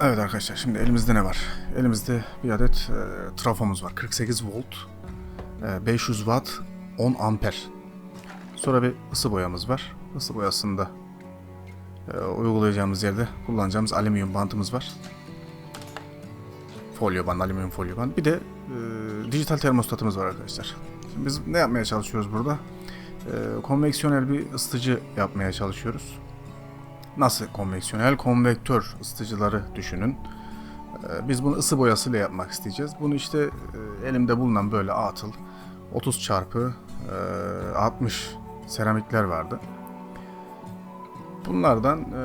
Evet arkadaşlar şimdi elimizde ne var? Elimizde bir adet e, trafomuz var. 48 volt, e, 500 watt, 10 amper. Sonra bir ısı boyamız var. Isı boyasında e, uygulayacağımız yerde kullanacağımız alüminyum bantımız var. Folyo band, alüminyum folyo band. Bir de e, dijital termostatımız var arkadaşlar. Şimdi biz ne yapmaya çalışıyoruz burada? E, konveksiyonel bir ısıtıcı yapmaya çalışıyoruz. Nasıl konveksiyonel? Konvektör ısıtıcıları düşünün. Ee, Biz bunu ısı boyasıyla yapmak isteyeceğiz. Bunu işte e, elimde bulunan böyle atıl 30 çarpı e, 60 seramikler vardı. Bunlardan e,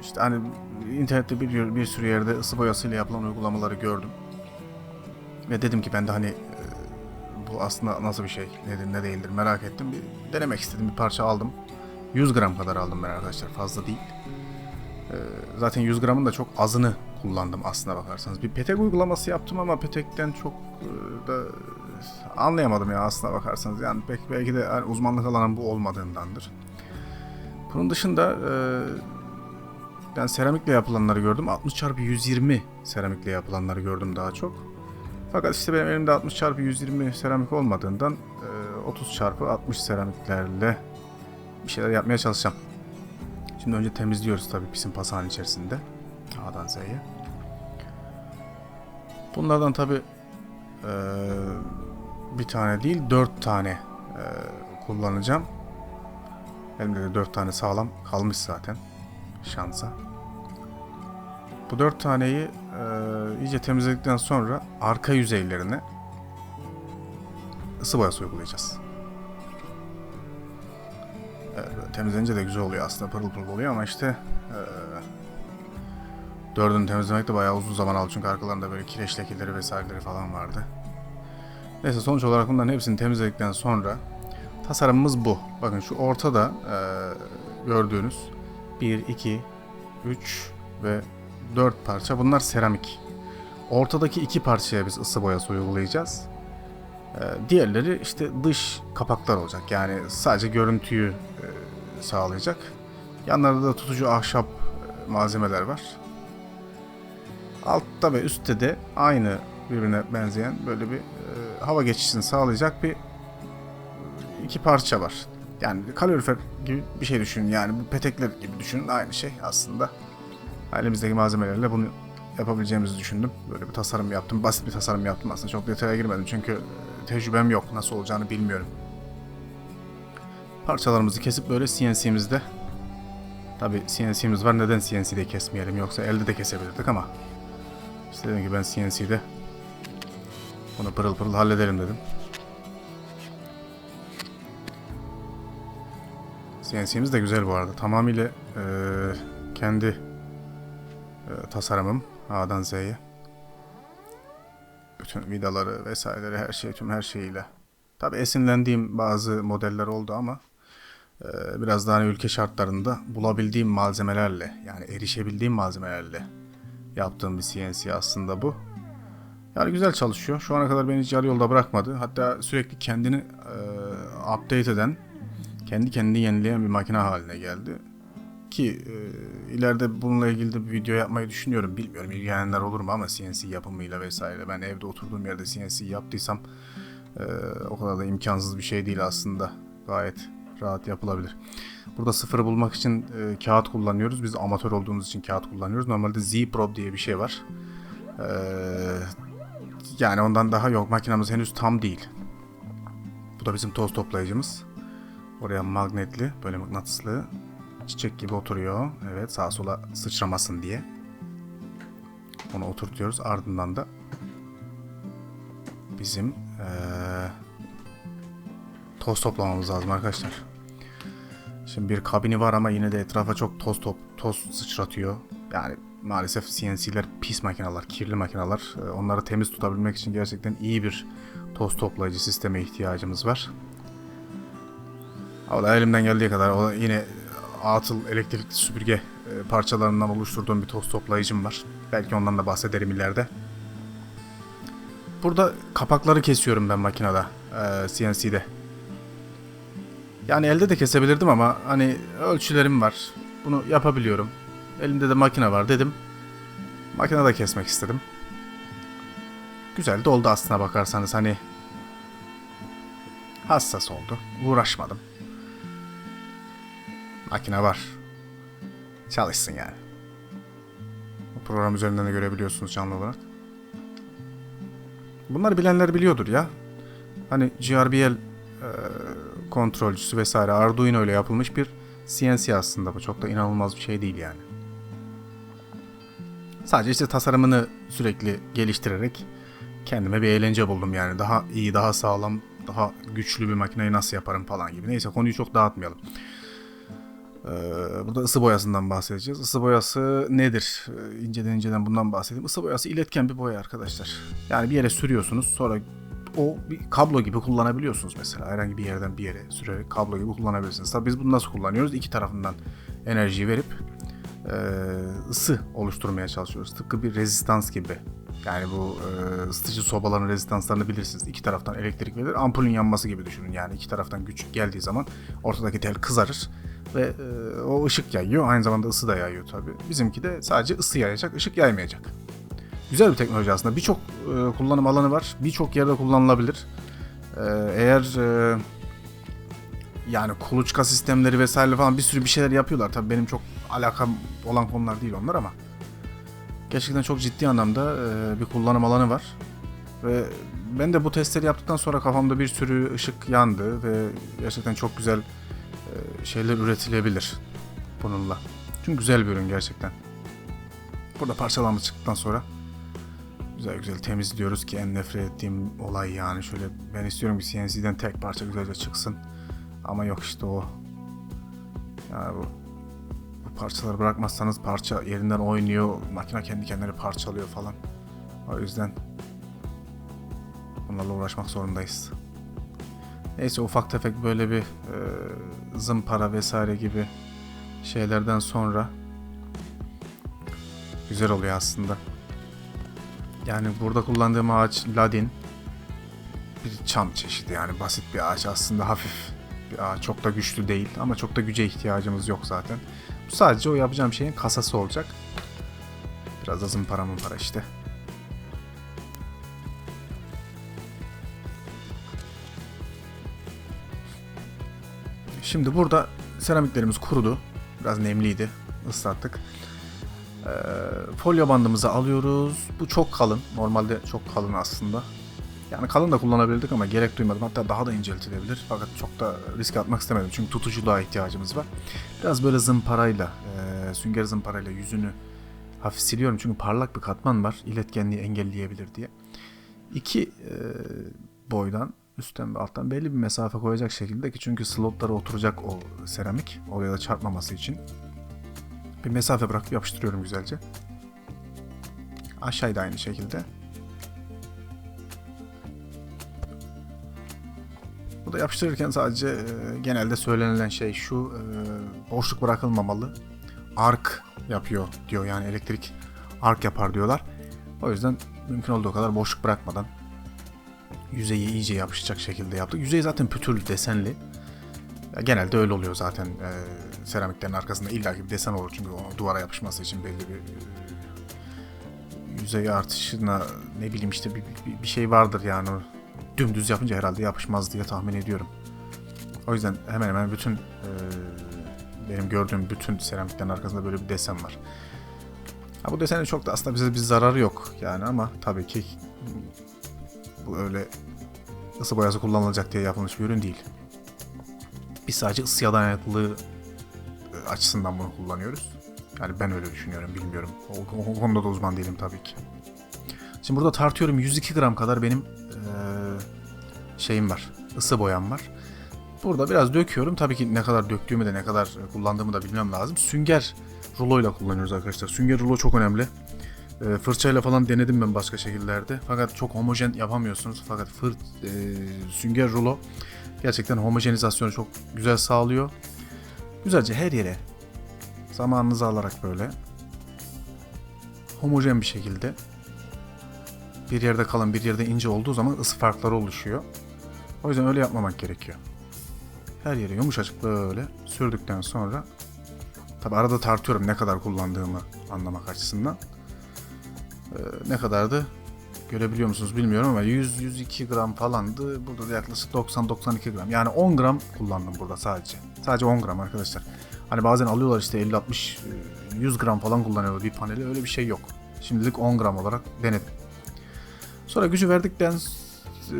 işte hani internette bir, bir sürü yerde ısı boyasıyla yapılan uygulamaları gördüm. Ve dedim ki ben de hani e, bu aslında nasıl bir şey, nedir ne değildir merak ettim. Bir denemek istedim, bir parça aldım. 100 gram kadar aldım ben arkadaşlar fazla değil. Ee, zaten 100 gramın da çok azını kullandım aslına bakarsanız. Bir petek uygulaması yaptım ama petekten çok e, da anlayamadım ya aslına bakarsanız. Yani pek belki de yani uzmanlık alanım bu olmadığındandır. Bunun dışında e, ben seramikle yapılanları gördüm. 60 çarpı 120 seramikle yapılanları gördüm daha çok. Fakat işte benim elimde 60 çarpı 120 seramik olmadığından e, 30 çarpı 60 seramiklerle bir şeyler yapmaya çalışacağım. Şimdi önce temizliyoruz tabii pisin pasağın içerisinde. A'dan Z'ye. Bunlardan tabii eee, bir tane değil dört tane eee, kullanacağım. Elimde de dört tane sağlam kalmış zaten. Şansa. Bu dört taneyi eee, iyice temizledikten sonra arka yüzeylerine ısı boyası uygulayacağız. Temizlenince de güzel oluyor aslında pırıl pırıl oluyor ama işte eee dördünü temizlemek de bayağı uzun zaman aldı çünkü arkalarında böyle kireç lekeleri vesaireleri falan vardı. Neyse sonuç olarak bunların hepsini temizledikten sonra tasarımımız bu. Bakın şu ortada eee, gördüğünüz 1, 2, 3 ve 4 parça bunlar seramik. Ortadaki iki parçaya biz ısı boyası uygulayacağız. Ee, Diğerleri işte dış kapaklar olacak. Yani sadece görüntüyü e, sağlayacak. Yanlarda da tutucu ahşap e, malzemeler var. Altta ve üstte de aynı birbirine benzeyen böyle bir e, hava geçişini sağlayacak bir iki parça var. Yani kalorifer gibi bir şey düşünün. Yani bu petekler gibi düşünün. Aynı şey aslında. Elimizdeki malzemelerle bunu yapabileceğimizi düşündüm. Böyle bir tasarım yaptım. Basit bir tasarım yaptım aslında. Çok detaya girmedim çünkü e, tecrübem yok. Nasıl olacağını bilmiyorum. Parçalarımızı kesip böyle CNC'mizde Tabi CNC'miz var. Neden CNC'de kesmeyelim? Yoksa elde de kesebilirdik ama işte dedim ki ben CNC'de bunu pırıl pırıl hallederim dedim. CNC'miz de güzel bu arada. Tamamıyla e, kendi e, tasarımım A'dan Z'ye. Bütün vidaları vesaireleri her şey tüm her şeyiyle. Tabi esinlendiğim bazı modeller oldu ama biraz daha hani ülke şartlarında bulabildiğim malzemelerle yani erişebildiğim malzemelerle yaptığım bir CNC aslında bu. Yani güzel çalışıyor. Şu ana kadar beni hiç yarı yolda bırakmadı. Hatta sürekli kendini e, update eden, kendi kendini yenileyen bir makine haline geldi. Ki e, ileride bununla ilgili de bir video yapmayı düşünüyorum. Bilmiyorum ilgilenenler olur mu ama CNC yapımıyla vesaire. Ben evde oturduğum yerde CNC yaptıysam e, o kadar da imkansız bir şey değil aslında. Gayet rahat yapılabilir. Burada sıfırı bulmak için e, kağıt kullanıyoruz. Biz amatör olduğumuz için kağıt kullanıyoruz. Normalde Z-Probe diye bir şey var. E, yani ondan daha yok. Makinamız henüz tam değil. Bu da bizim toz toplayıcımız. Oraya magnetli, böyle mıknatıslı çiçek gibi oturuyor. Evet sağa sola sıçramasın diye. Onu oturtuyoruz. Ardından da bizim eee toz toplamamız lazım arkadaşlar. Şimdi bir kabini var ama yine de etrafa çok toz top toz sıçratıyor. Yani maalesef CNC'ler pis makineler, kirli makineler. Ee, Onları temiz tutabilmek için gerçekten iyi bir toz toplayıcı sisteme ihtiyacımız var. Da elimden geldiği kadar o yine atıl elektrikli süpürge e, parçalarından oluşturduğum bir toz toplayıcım var. Belki ondan da bahsederim ileride. Burada kapakları kesiyorum ben makinede, e, CNC'de. Yani elde de kesebilirdim ama hani ölçülerim var. Bunu yapabiliyorum. Elimde de makine var dedim. Makinede kesmek istedim. Güzel de oldu aslına bakarsanız hani hassas oldu. Uğraşmadım. Makine var. Çalışsın yani. Bu program üzerinden de görebiliyorsunuz canlı olarak. Bunları bilenler biliyordur ya. Hani GRBL kontrolcüsü vesaire Arduino ile yapılmış bir CNC aslında bu. Çok da inanılmaz bir şey değil yani. Sadece işte tasarımını sürekli geliştirerek kendime bir eğlence buldum yani. Daha iyi, daha sağlam, daha güçlü bir makineyi nasıl yaparım falan gibi. Neyse konuyu çok dağıtmayalım. Ee, burada ısı boyasından bahsedeceğiz. Isı boyası nedir? Ee, inceden inceden bundan bahsedeyim. Isı boyası iletken bir boya arkadaşlar. Yani bir yere sürüyorsunuz sonra o bir kablo gibi kullanabiliyorsunuz mesela. Herhangi bir yerden bir yere sürerek kablo gibi kullanabilirsiniz. Tabii biz bunu nasıl kullanıyoruz? İki tarafından enerjiyi verip e, ısı oluşturmaya çalışıyoruz. Tıpkı bir rezistans gibi. Yani bu e, ısıtıcı sobaların rezistanslarını bilirsiniz. İki taraftan elektrik verir. Ampulün yanması gibi düşünün. Yani iki taraftan güç geldiği zaman ortadaki tel kızarır ve e, o ışık yayıyor. Aynı zamanda ısı da yayıyor tabii. Bizimki de sadece ısı yayacak, ışık yaymayacak. Güzel bir teknoloji aslında. Birçok e, kullanım alanı var. Birçok yerde kullanılabilir. E, eğer e, yani kuluçka sistemleri vesaire falan bir sürü bir şeyler yapıyorlar. Tabii benim çok alakam olan konular değil onlar ama gerçekten çok ciddi anlamda e, bir kullanım alanı var. Ve ben de bu testleri yaptıktan sonra kafamda bir sürü ışık yandı ve gerçekten çok güzel e, şeyler üretilebilir bununla. Çünkü güzel bir ürün gerçekten. Burada parçalanma çıktıktan sonra güzel güzel temizliyoruz ki en nefret ettiğim olay yani şöyle ben istiyorum ki CNC'den tek parça güzelce çıksın. Ama yok işte o. Yani bu, bu parçaları bırakmazsanız parça yerinden oynuyor. Makine kendi kendine parçalıyor falan. O yüzden bunlarla uğraşmak zorundayız. Neyse ufak tefek böyle bir e, zımpara vesaire gibi şeylerden sonra güzel oluyor aslında. Yani burada kullandığım ağaç ladin bir çam çeşidi yani basit bir ağaç aslında hafif bir ağaç çok da güçlü değil ama çok da güce ihtiyacımız yok zaten. Bu sadece o yapacağım şeyin kasası olacak. Biraz da zımpara para işte. Şimdi burada seramiklerimiz kurudu. Biraz nemliydi. Islattık. Ee, folyo bandımızı alıyoruz. Bu çok kalın. Normalde çok kalın aslında. Yani kalın da kullanabildik ama gerek duymadım. Hatta daha da inceltilebilir. Fakat çok da risk atmak istemedim. Çünkü tutuculuğa ihtiyacımız var. Biraz böyle zımparayla, e, sünger zımparayla yüzünü hafif siliyorum. Çünkü parlak bir katman var. İletkenliği engelleyebilir diye. İki e, boydan üstten ve alttan belli bir mesafe koyacak şekilde ki çünkü slotlara oturacak o seramik oraya da çarpmaması için bir mesafe bırakıp yapıştırıyorum güzelce. Aşağıda aynı şekilde. Bu da yapıştırırken sadece e, genelde söylenilen şey şu e, boşluk bırakılmamalı. Ark yapıyor diyor yani elektrik ark yapar diyorlar. O yüzden mümkün olduğu kadar boşluk bırakmadan yüzeyi iyice yapışacak şekilde yaptık. Yüzey zaten pütürlü desenli. Ya genelde öyle oluyor zaten. E, seramiklerin arkasında illaki bir desen olur çünkü o duvara yapışması için belli bir e, yüzey artışına ne bileyim işte bir, bir, bir şey vardır yani. Dümdüz yapınca herhalde yapışmaz diye tahmin ediyorum. O yüzden hemen hemen bütün e, benim gördüğüm bütün seramiklerin arkasında böyle bir desen var. Ha, bu desenin çok da aslında bize bir zararı yok yani ama tabii ki bu öyle ısı boyası kullanılacak diye yapılmış bir ürün değil. Biz sadece ısıya dayanıklılığı açısından bunu kullanıyoruz. Yani ben öyle düşünüyorum, bilmiyorum. O, o, konuda da uzman değilim tabii ki. Şimdi burada tartıyorum 102 gram kadar benim e, şeyim var, ısı boyam var. Burada biraz döküyorum. Tabii ki ne kadar döktüğümü de ne kadar kullandığımı da bilmem lazım. Sünger ruloyla kullanıyoruz arkadaşlar. Sünger rulo çok önemli. E, fırçayla falan denedim ben başka şekillerde. Fakat çok homojen yapamıyorsunuz. Fakat fır, e, sünger rulo gerçekten homojenizasyonu çok güzel sağlıyor. Güzelce her yere zamanınızı alarak böyle homojen bir şekilde bir yerde kalın bir yerde ince olduğu zaman ısı farkları oluşuyor. O yüzden öyle yapmamak gerekiyor. Her yere yumuşacık böyle sürdükten sonra tabi arada tartıyorum ne kadar kullandığımı anlamak açısından. Ee, ne kadardı? Görebiliyor musunuz bilmiyorum ama 100-102 gram falandı. Burada da yaklaşık 90-92 gram. Yani 10 gram kullandım burada sadece. Sadece 10 gram arkadaşlar. Hani bazen alıyorlar işte 50-60 e, 100 gram falan kullanıyorlar bir paneli. Öyle bir şey yok. Şimdilik 10 gram olarak denedim. Sonra gücü verdikten e,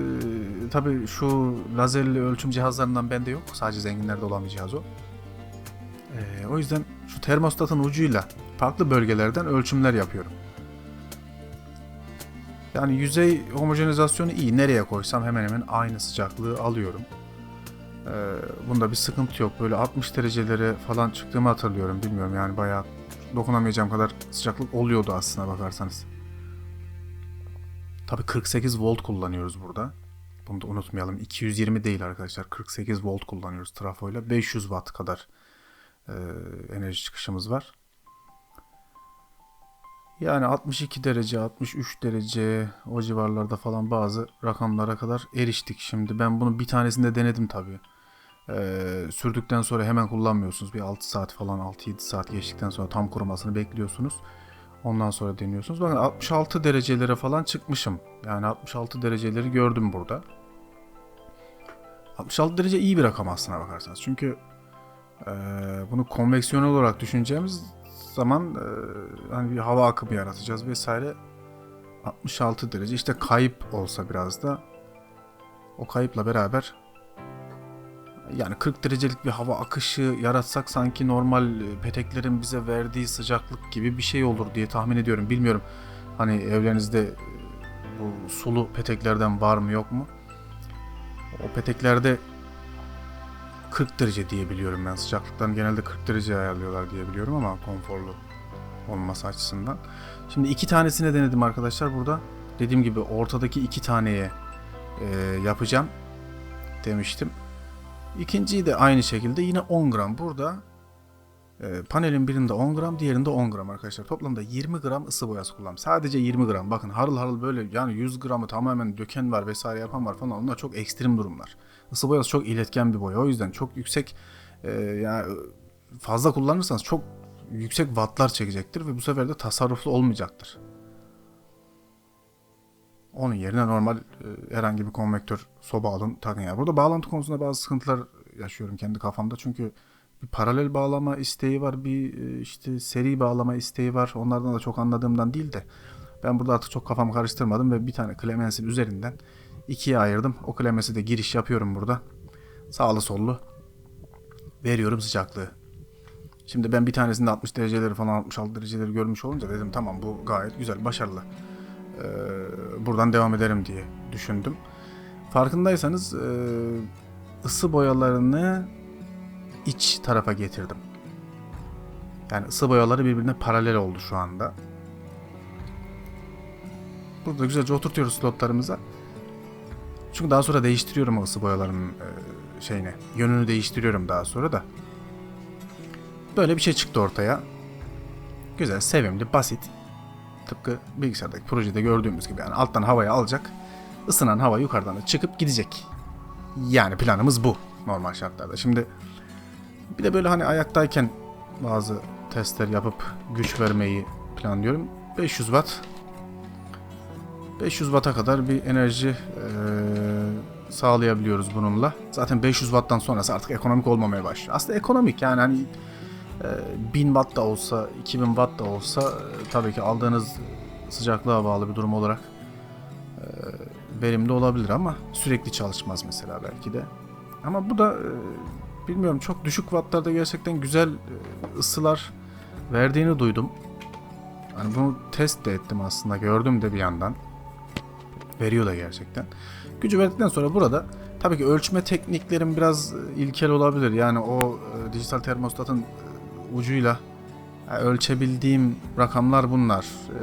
tabii şu lazerli ölçüm cihazlarından bende yok. Sadece zenginlerde olan bir cihaz o. E, o yüzden şu termostatın ucuyla farklı bölgelerden ölçümler yapıyorum. Yani yüzey homojenizasyonu iyi. Nereye koysam hemen hemen aynı sıcaklığı alıyorum. Ee, bunda bir sıkıntı yok. Böyle 60 derecelere falan çıktığımı hatırlıyorum. Bilmiyorum yani bayağı dokunamayacağım kadar sıcaklık oluyordu aslına bakarsanız. Tabii 48 volt kullanıyoruz burada. Bunu da unutmayalım. 220 değil arkadaşlar. 48 volt kullanıyoruz trafoyla. 500 watt kadar e, enerji çıkışımız var. Yani 62 derece, 63 derece o civarlarda falan bazı rakamlara kadar eriştik. Şimdi ben bunu bir tanesinde denedim tabii. Ee, sürdükten sonra hemen kullanmıyorsunuz. Bir 6 saat falan 6-7 saat geçtikten sonra tam kurumasını bekliyorsunuz. Ondan sonra deniyorsunuz. Bakın 66 derecelere falan çıkmışım. Yani 66 dereceleri gördüm burada. 66 derece iyi bir rakam aslına bakarsanız. Çünkü e, bunu konveksiyonel olarak düşüneceğimiz zaman e, hani bir hava akımı yaratacağız vesaire. 66 derece işte kayıp olsa biraz da o kayıpla beraber yani 40 derecelik bir hava akışı yaratsak sanki normal e, peteklerin bize verdiği sıcaklık gibi bir şey olur diye tahmin ediyorum. Bilmiyorum hani evlerinizde e, bu sulu peteklerden var mı yok mu? O peteklerde 40 derece diye biliyorum ben. Sıcaklıktan genelde 40 derece ayarlıyorlar diye biliyorum ama konforlu olması açısından. Şimdi iki tanesini denedim arkadaşlar burada. Dediğim gibi ortadaki iki taneye e, yapacağım demiştim. İkinciyi de aynı şekilde yine 10 gram. Burada e, panelin birinde 10 gram, diğerinde 10 gram arkadaşlar. Toplamda 20 gram ısı boyası kullandım. Sadece 20 gram. Bakın harıl harıl böyle yani 100 gramı tamamen döken var vesaire yapan var falan. Onlar çok ekstrem durumlar. Isı boyası çok iletken bir boya. O yüzden çok yüksek e, yani fazla kullanırsanız çok yüksek wattlar çekecektir ve bu sefer de tasarruflu olmayacaktır. Onun yerine normal e, herhangi bir konvektör soba alın takın yani. Burada bağlantı konusunda bazı sıkıntılar yaşıyorum kendi kafamda. Çünkü bir paralel bağlama isteği var, bir e, işte seri bağlama isteği var. Onlardan da çok anladığımdan değil de ben burada artık çok kafamı karıştırmadım ve bir tane Clemens'in üzerinden ikiye ayırdım. O Clemens'e de giriş yapıyorum burada. Sağlı sollu veriyorum sıcaklığı. Şimdi ben bir tanesinde 60 dereceleri falan 66 dereceleri görmüş olunca dedim tamam bu gayet güzel, başarılı. Ee, buradan devam ederim diye düşündüm. Farkındaysanız e, ısı boyalarını iç tarafa getirdim. Yani ısı boyaları birbirine paralel oldu şu anda. Burada güzelce oturtuyoruz slotlarımıza. Çünkü daha sonra değiştiriyorum o ısı boyaların e, şeyini. Yönünü değiştiriyorum daha sonra da. Böyle bir şey çıktı ortaya. Güzel, sevimli, basit. Tıpkı bilgisayardaki projede gördüğümüz gibi yani alttan havayı alacak. ısınan hava yukarıdan da çıkıp gidecek. Yani planımız bu normal şartlarda. Şimdi bir de böyle hani ayaktayken bazı testler yapıp güç vermeyi planlıyorum. 500 watt 500 watt'a kadar bir enerji eee, sağlayabiliyoruz bununla. Zaten 500 watt'tan sonrası artık ekonomik olmamaya başlıyor. Aslında ekonomik yani hani e, 1000 watt da olsa, 2000 watt da olsa e, tabii ki aldığınız sıcaklığa bağlı bir durum olarak e, verimli olabilir ama sürekli çalışmaz mesela belki de. Ama bu da e, bilmiyorum çok düşük wattlarda gerçekten güzel e, ısılar verdiğini duydum. Hani bunu test de ettim aslında gördüm de bir yandan. Veriyor da gerçekten. Gücü verdikten sonra burada tabii ki ölçme tekniklerim biraz e, ilkel olabilir. Yani o e, dijital termostatın ucuyla ölçebildiğim rakamlar bunlar. E,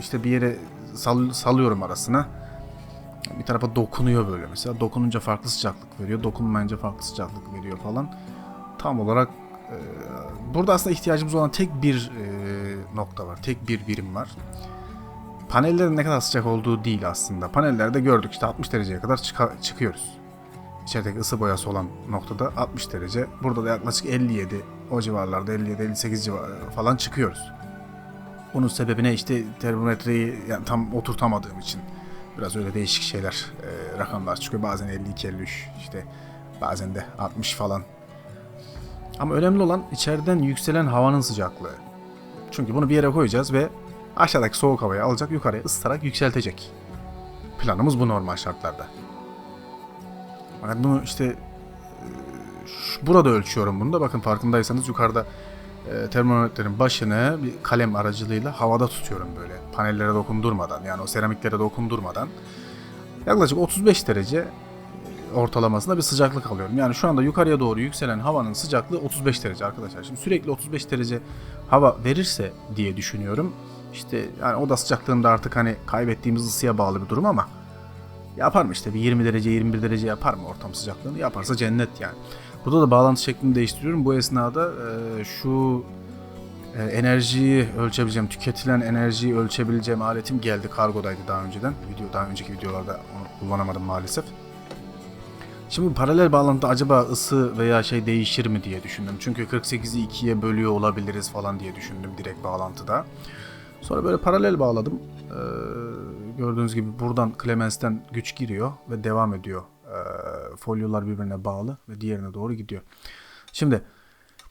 işte bir yere sal- salıyorum arasına. Bir tarafa dokunuyor böyle mesela. Dokununca farklı sıcaklık veriyor. Dokunmayınca farklı sıcaklık veriyor falan. Tam olarak e, burada aslında ihtiyacımız olan tek bir e, nokta var. Tek bir birim var. Panellerin ne kadar sıcak olduğu değil aslında. Panellerde gördük işte 60 dereceye kadar çıka- çıkıyoruz. İçerideki ısı boyası olan noktada 60 derece. Burada da yaklaşık 57 o civarlarda 57-58 civarı falan çıkıyoruz. Bunun sebebine işte termometreyi yani tam oturtamadığım için biraz öyle değişik şeyler, e, rakamlar çıkıyor. Bazen 52-53 işte bazen de 60 falan. Ama önemli olan içeriden yükselen havanın sıcaklığı. Çünkü bunu bir yere koyacağız ve aşağıdaki soğuk havayı alacak yukarıya ısıtarak yükseltecek. Planımız bu normal şartlarda. Fakat bunu işte e, burada ölçüyorum bunu da. Bakın farkındaysanız yukarıda e, termometrenin başını bir kalem aracılığıyla havada tutuyorum böyle. Panellere dokundurmadan yani o seramiklere dokundurmadan. Yaklaşık 35 derece e, ortalamasında bir sıcaklık alıyorum. Yani şu anda yukarıya doğru yükselen havanın sıcaklığı 35 derece arkadaşlar. Şimdi sürekli 35 derece hava verirse diye düşünüyorum. İşte yani oda sıcaklığında artık hani kaybettiğimiz ısıya bağlı bir durum ama yapar mı işte bir 20 derece 21 derece yapar mı ortam sıcaklığını yaparsa cennet yani. Burada da bağlantı şeklini değiştiriyorum. Bu esnada e, şu e, enerjiyi ölçebileceğim, tüketilen enerjiyi ölçebileceğim aletim geldi. Kargodaydı daha önceden. Video daha önceki videolarda onu kullanamadım maalesef. Şimdi paralel bağlantıda acaba ısı veya şey değişir mi diye düşündüm. Çünkü 48'i 2'ye bölüyor olabiliriz falan diye düşündüm direkt bağlantıda. Sonra böyle paralel bağladım. Ee, gördüğünüz gibi buradan Clemens'ten güç giriyor ve devam ediyor. Ee, folyolar birbirine bağlı ve diğerine doğru gidiyor. Şimdi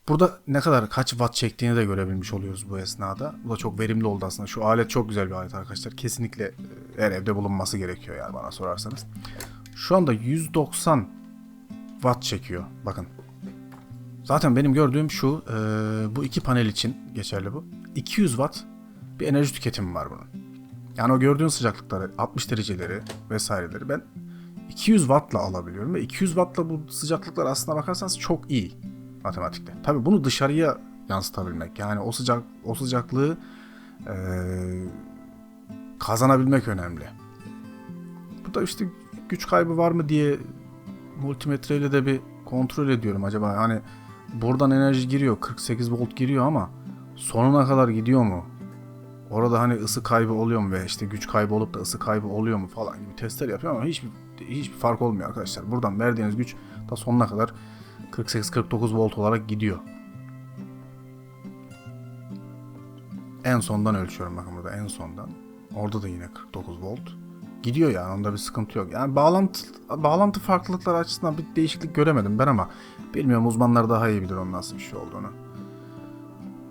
burada ne kadar kaç watt çektiğini de görebilmiş oluyoruz bu esnada. Bu da çok verimli oldu aslında. Şu alet çok güzel bir alet arkadaşlar. Kesinlikle e, her evde bulunması gerekiyor yani bana sorarsanız. Şu anda 190 watt çekiyor. Bakın. Zaten benim gördüğüm şu. e, bu iki panel için geçerli bu. 200 watt bir enerji tüketimi var bunun. Yani o gördüğün sıcaklıkları, 60 dereceleri vesaireleri ben 200 wattla alabiliyorum ve 200 wattla bu sıcaklıklar aslına bakarsanız çok iyi matematikte. Tabii bunu dışarıya yansıtabilmek yani o sıcak o sıcaklığı eee, kazanabilmek önemli. Bu da işte güç kaybı var mı diye multimetreyle de bir kontrol ediyorum acaba hani buradan enerji giriyor 48 volt giriyor ama sonuna kadar gidiyor mu? Orada hani ısı kaybı oluyor mu ve işte güç kaybı olup da ısı kaybı oluyor mu falan gibi testler yapıyorum ama hiçbir hiçbir fark olmuyor arkadaşlar. Buradan verdiğiniz güç da sonuna kadar 48-49 volt olarak gidiyor. En sondan ölçüyorum bakın burada en sondan. Orada da yine 49 volt. Gidiyor yani onda bir sıkıntı yok. Yani bağlantı bağlantı farklılıkları açısından bir değişiklik göremedim ben ama bilmiyorum uzmanlar daha iyi bilir onun nasıl bir şey olduğunu.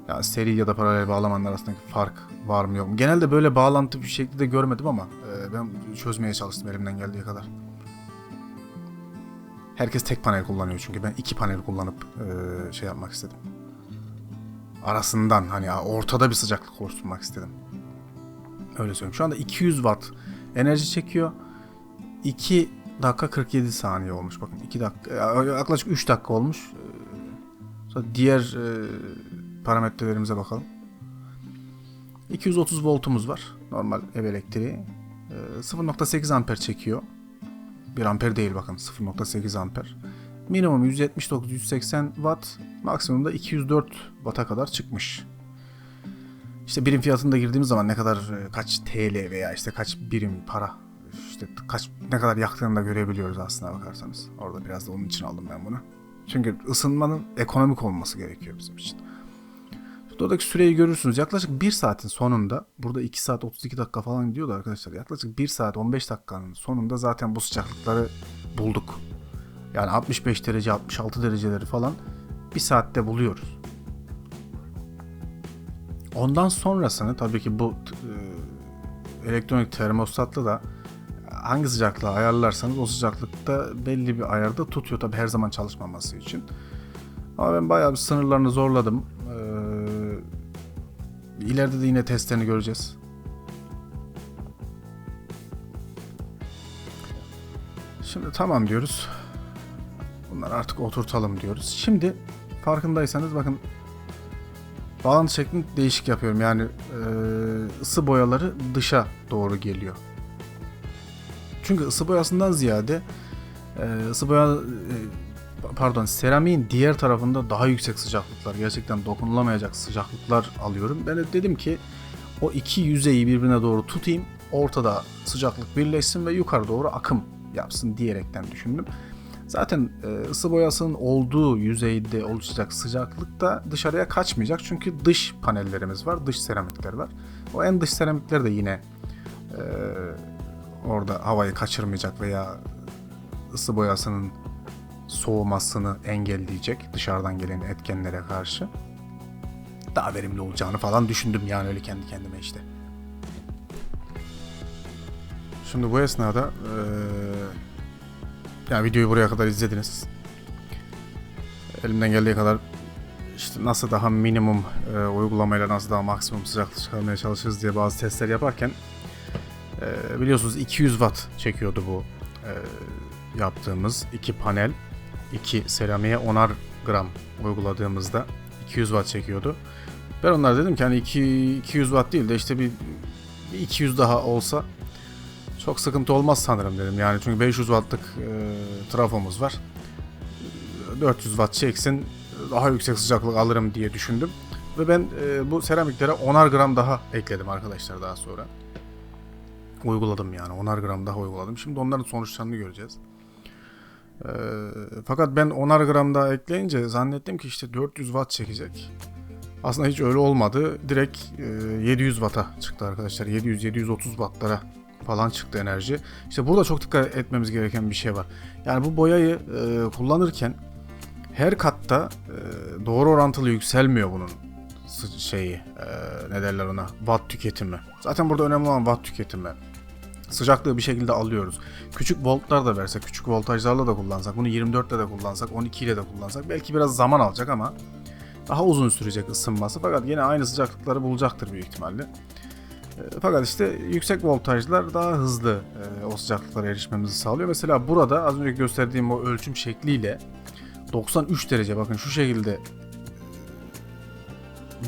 Ya seri ya da paralel bağlamanın arasındaki fark var mı yok mu? Genelde böyle bağlantı bir şekilde görmedim ama ben çözmeye çalıştım elimden geldiği kadar. Herkes tek panel kullanıyor çünkü ben iki panel kullanıp e, şey yapmak istedim. Arasından hani ortada bir sıcaklık oluşturmak istedim. Öyle söyleyeyim. Şu anda 200 watt enerji çekiyor. 2 dakika 47 saniye olmuş. Bakın 2 dakika yaklaşık 3 dakika olmuş. Ee, Sonra diğer e, parametrelerimize bakalım. 230 voltumuz var. Normal ev elektriği. Ee, 0.8 amper çekiyor. 1 amper değil bakın 0.8 amper. Minimum 179-180 watt. Maksimum da 204 watt'a kadar çıkmış. İşte birim fiyatında girdiğimiz zaman ne kadar e, kaç TL veya işte kaç birim para işte kaç ne kadar yaktığını da görebiliyoruz aslına bakarsanız. Orada biraz da onun için aldım ben bunu. Çünkü ısınmanın ekonomik olması gerekiyor bizim için. Buradaki süreyi görürsünüz. Yaklaşık 1 saatin sonunda burada 2 saat 32 dakika falan gidiyordu arkadaşlar. Yaklaşık 1 saat 15 dakikanın sonunda zaten bu sıcaklıkları bulduk. Yani 65 derece 66 dereceleri falan 1 saatte buluyoruz. Ondan sonrasını tabii ki bu e, elektronik termostatla da hangi sıcaklığı ayarlarsanız o sıcaklıkta belli bir ayarda tutuyor tabii her zaman çalışmaması için. Ama ben bayağı bir sınırlarını zorladım. İleride de yine testlerini göreceğiz. Şimdi tamam diyoruz. Bunları artık oturtalım diyoruz. Şimdi farkındaysanız bakın bağlantı şeklini değişik yapıyorum. Yani ısı boyaları dışa doğru geliyor. Çünkü ısı boyasından ziyade ısı boya pardon seramiğin diğer tarafında daha yüksek sıcaklıklar gerçekten dokunulamayacak sıcaklıklar alıyorum. Ben de dedim ki o iki yüzeyi birbirine doğru tutayım. Ortada sıcaklık birleşsin ve yukarı doğru akım yapsın diyerekten düşündüm. Zaten e, ısı boyasının olduğu yüzeyde oluşacak sıcaklık da dışarıya kaçmayacak. Çünkü dış panellerimiz var, dış seramikler var. O en dış seramikler de yine e, orada havayı kaçırmayacak veya ısı boyasının soğumasını engelleyecek dışarıdan gelen etkenlere karşı daha verimli olacağını falan düşündüm yani öyle kendi kendime işte. Şimdi bu esnada eee yani videoyu buraya kadar izlediniz. Elimden geldiği kadar işte nasıl daha minimum e, uygulamayla nasıl daha maksimum sıcaklık çıkarmaya çalışırız diye bazı testler yaparken e, biliyorsunuz 200 watt çekiyordu bu e, yaptığımız iki panel iki seramiğe 10'ar gram uyguladığımızda 200 watt çekiyordu. Ben onlara dedim ki hani 2, 200 watt değil de işte bir, bir 200 daha olsa çok sıkıntı olmaz sanırım dedim. Yani çünkü 500 wattlık e, trafomuz var. 400 watt çeksin daha yüksek sıcaklık alırım diye düşündüm. Ve ben e, bu seramiklere 10'ar gram daha ekledim arkadaşlar daha sonra. Uyguladım yani 10'ar gram daha uyguladım. Şimdi onların sonuçlarını göreceğiz. E, fakat ben 10'ar gram daha ekleyince zannettim ki işte 400 watt çekecek. Aslında hiç öyle olmadı. Direkt e, 700 watt'a çıktı arkadaşlar. 700-730 wattlara falan çıktı enerji. İşte burada çok dikkat etmemiz gereken bir şey var. Yani bu boyayı e, kullanırken her katta e, doğru orantılı yükselmiyor bunun şeyi e, ne derler ona watt tüketimi. Zaten burada önemli olan watt tüketimi. Sıcaklığı bir şekilde alıyoruz. Küçük voltlar da versek, küçük voltajlarla da kullansak, bunu 24'te de kullansak, 12 ile de kullansak belki biraz zaman alacak ama daha uzun sürecek ısınması fakat yine aynı sıcaklıkları bulacaktır büyük ihtimalle. E, Fakat işte yüksek voltajlar daha hızlı e, o sıcaklıklara erişmemizi sağlıyor. Mesela burada az önce gösterdiğim o ölçüm şekliyle 93 derece bakın şu şekilde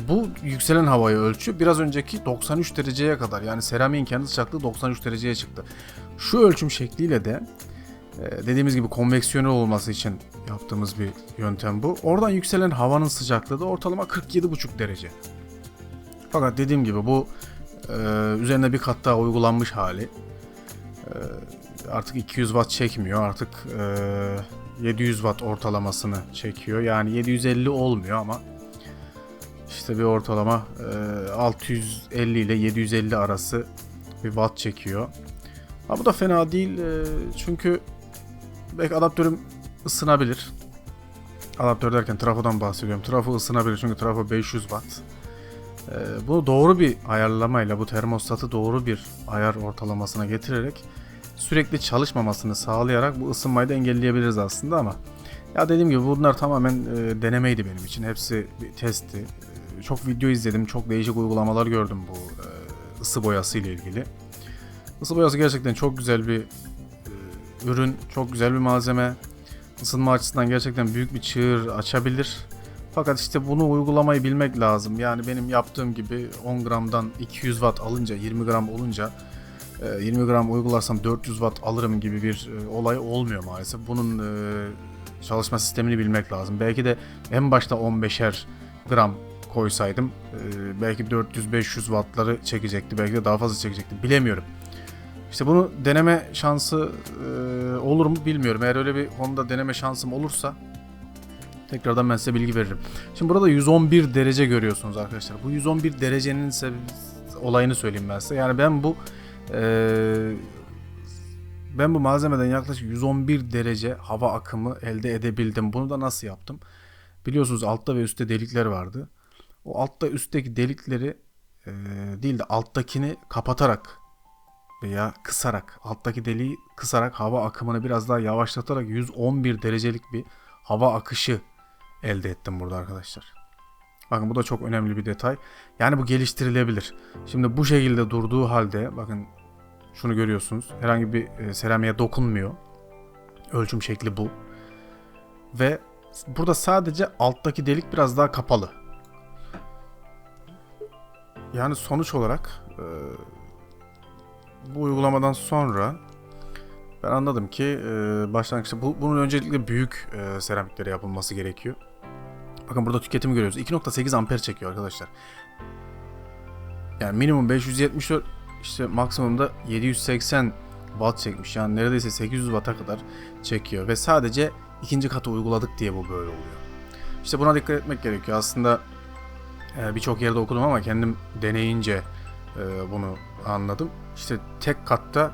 bu yükselen havayı ölçü biraz önceki 93 dereceye kadar yani seramiğin kendi sıcaklığı 93 dereceye çıktı. Şu ölçüm şekliyle de e, dediğimiz gibi konveksiyonel olması için yaptığımız bir yöntem bu. Oradan yükselen havanın sıcaklığı da ortalama 47,5 derece. Fakat dediğim gibi bu e, üzerine bir kat daha uygulanmış hali. E, artık 200 watt çekmiyor. Artık e, 700 watt ortalamasını çekiyor. Yani 750 olmuyor ama işte bir ortalama e, 650 ile 750 arası bir watt çekiyor. Ha bu da fena değil e, çünkü belki adaptörüm ısınabilir. Adaptör derken trafodan bahsediyorum. Trafo ısınabilir çünkü trafo 500 watt. Ee, bunu doğru bir ayarlamayla bu termostatı doğru bir ayar ortalamasına getirerek sürekli çalışmamasını sağlayarak bu ısınmayı da engelleyebiliriz aslında ama ya dediğim gibi bunlar tamamen e, denemeydi benim için. Hepsi bir testti. E, çok video izledim, çok değişik uygulamalar gördüm bu e, ısı boyası ile ilgili. Isı boyası gerçekten çok güzel bir e, ürün, çok güzel bir malzeme. Isınma açısından gerçekten büyük bir çığır açabilir. Fakat işte bunu uygulamayı bilmek lazım. Yani benim yaptığım gibi 10 gramdan 200 watt alınca 20 gram olunca e, 20 gram uygularsam 400 watt alırım gibi bir e, olay olmuyor maalesef. Bunun e, çalışma sistemini bilmek lazım. Belki de en başta 15'er gram koysaydım e, belki 400-500 wattları çekecekti. Belki de daha fazla çekecekti. Bilemiyorum. İşte bunu deneme şansı e, olur mu bilmiyorum. Eğer öyle bir konuda deneme şansım olursa Tekrardan ben size bilgi veririm. Şimdi burada 111 derece görüyorsunuz arkadaşlar. Bu 111 derecenin sebebi, olayını söyleyeyim ben size. Yani ben bu eee, ben bu malzemeden yaklaşık 111 derece hava akımı elde edebildim. Bunu da nasıl yaptım? Biliyorsunuz altta ve üstte delikler vardı. O altta üstteki delikleri eee, değil de alttakini kapatarak veya kısarak alttaki deliği kısarak hava akımını biraz daha yavaşlatarak 111 derecelik bir hava akışı elde ettim burada arkadaşlar. Bakın bu da çok önemli bir detay. Yani bu geliştirilebilir. Şimdi bu şekilde durduğu halde bakın şunu görüyorsunuz. Herhangi bir e, seramiğe dokunmuyor. Ölçüm şekli bu. Ve burada sadece alttaki delik biraz daha kapalı. Yani sonuç olarak e, bu uygulamadan sonra ben anladım ki e, başlangıçta bu, bunun öncelikle büyük e, seramiklere yapılması gerekiyor. Bakın burada tüketimi görüyoruz. 2.8 amper çekiyor arkadaşlar. Yani minimum 574 işte maksimumda 780 watt çekmiş. Yani neredeyse 800 watt'a kadar çekiyor ve sadece ikinci katı uyguladık diye bu böyle oluyor. İşte buna dikkat etmek gerekiyor. Aslında birçok yerde okudum ama kendim deneyince e, bunu anladım. İşte tek katta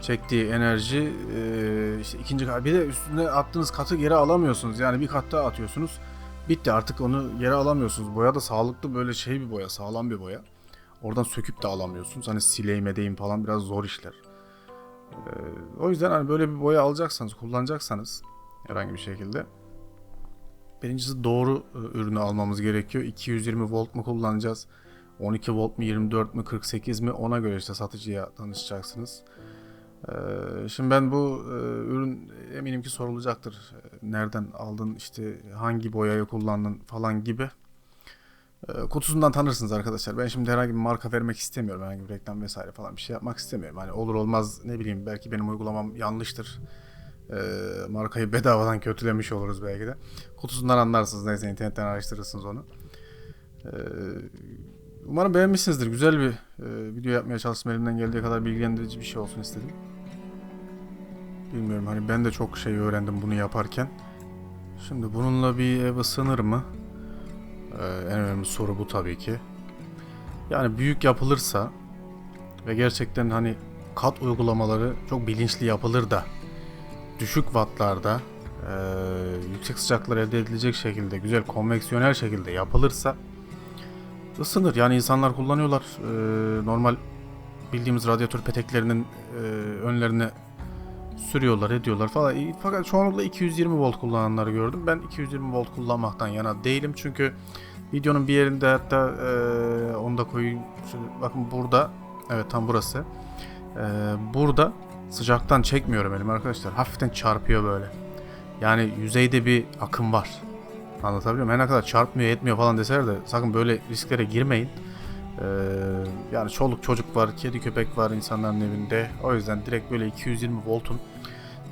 çektiği enerji e, işte ikinci kat bir de üstüne attığınız katı geri alamıyorsunuz. Yani bir kat daha atıyorsunuz. Bitti artık onu geri alamıyorsunuz. Boya da sağlıklı böyle şey bir boya, sağlam bir boya. Oradan söküp de alamıyorsunuz. Hani sileyim edeyim falan biraz zor işler. E, o yüzden hani böyle bir boya alacaksanız, kullanacaksanız herhangi bir şekilde birincisi doğru e, ürünü almamız gerekiyor. 220 volt mu kullanacağız? 12 volt mu, 24 mi, 48 mi? Ona göre işte satıcıya danışacaksınız. Ee, Şimdi ben bu e, ürün eminim ki sorulacaktır. E, Nereden aldın, işte hangi boyayı kullandın falan gibi. E, Kutusundan tanırsınız arkadaşlar. Ben şimdi herhangi bir marka vermek istemiyorum. Herhangi bir reklam vesaire falan bir şey yapmak istemiyorum. Hani olur olmaz ne bileyim belki benim uygulamam yanlıştır. E, markayı bedavadan kötülemiş oluruz belki de. Kutusundan anlarsınız neyse internetten araştırırsınız onu. E, Umarım beğenmişsinizdir. Güzel bir e, video yapmaya çalıştım. Elimden geldiği kadar bilgilendirici bir şey olsun istedim. Bilmiyorum hani ben de çok şey öğrendim bunu yaparken. Şimdi bununla bir ev ısınır mı? Ee, en önemli soru bu tabii ki. Yani büyük yapılırsa ve gerçekten hani kat uygulamaları çok bilinçli yapılır da düşük wattlarda e, yüksek sıcaklıklar elde edilecek şekilde güzel konveksiyonel şekilde yapılırsa ısınır. Yani insanlar kullanıyorlar. Ee, normal bildiğimiz radyatör peteklerinin e, önlerine sürüyorlar, ediyorlar falan. E, Fakat çoğunlukla 220 volt kullananları gördüm. Ben 220 volt kullanmaktan yana değilim. Çünkü videonun bir yerinde hatta e, onu da koyayım. Şöyle, bakın burada, evet tam burası. E, burada sıcaktan çekmiyorum elim arkadaşlar. Hafiften çarpıyor böyle. Yani yüzeyde bir akım var. Anlatabiliyor muyum? Her ne kadar çarpmıyor etmiyor falan deseler de sakın böyle risklere girmeyin. Ee, yani çoluk çocuk var, kedi köpek var insanların evinde. O yüzden direkt böyle 220 voltun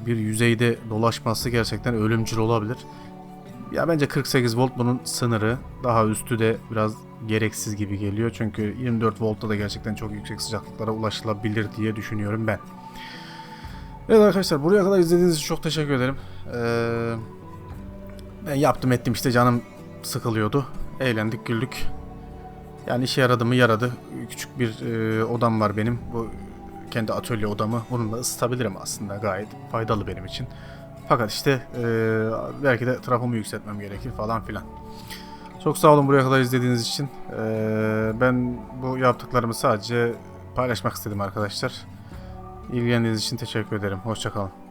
bir yüzeyde dolaşması gerçekten ölümcül olabilir. Ya bence 48 volt bunun sınırı. Daha üstü de biraz gereksiz gibi geliyor. Çünkü 24 voltta da gerçekten çok yüksek sıcaklıklara ulaşılabilir diye düşünüyorum ben. Evet arkadaşlar buraya kadar izlediğiniz için çok teşekkür ederim. Ee, ben yaptım ettim işte canım sıkılıyordu. Eğlendik güldük. Yani işe yaradı mı yaradı. Küçük bir e, odam var benim. Bu kendi atölye odamı. Bununla ısıtabilirim aslında gayet faydalı benim için. Fakat işte e, belki de trafomu yükseltmem gerekir falan filan. Çok sağ olun buraya kadar izlediğiniz için. E, ben bu yaptıklarımı sadece paylaşmak istedim arkadaşlar. İlgilendiğiniz için teşekkür ederim. Hoşçakalın.